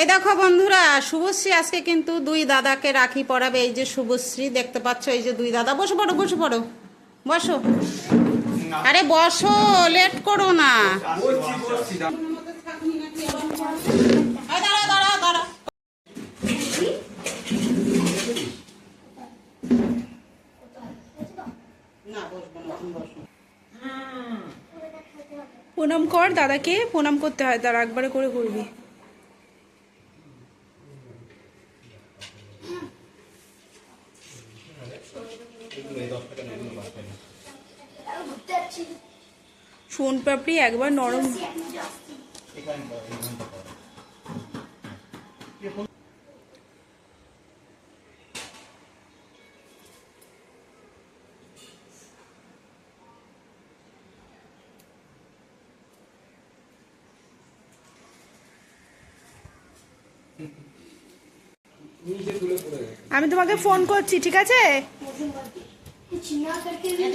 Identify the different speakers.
Speaker 1: এই দেখো বন্ধুরা, শুভশ্রী আজকে কিন্তু দুই দাদাকে রাখি পরাবে। এই যে শুভশ্রী, দেখতে পাচ্ছ, এই যে দুই দাদা। বসে পড়ো বসে পড়ো। বসো। আরে বসো, লেট করো না।
Speaker 2: প্রণাম কর দাদাকে, প্রণাম করতে হয় তার একবারে করে করবি। সোন পাপড়ি একবার নরম আমি তোমাকে ফোন করছি ঠিক আছে?
Speaker 1: कुछ ना करते हुए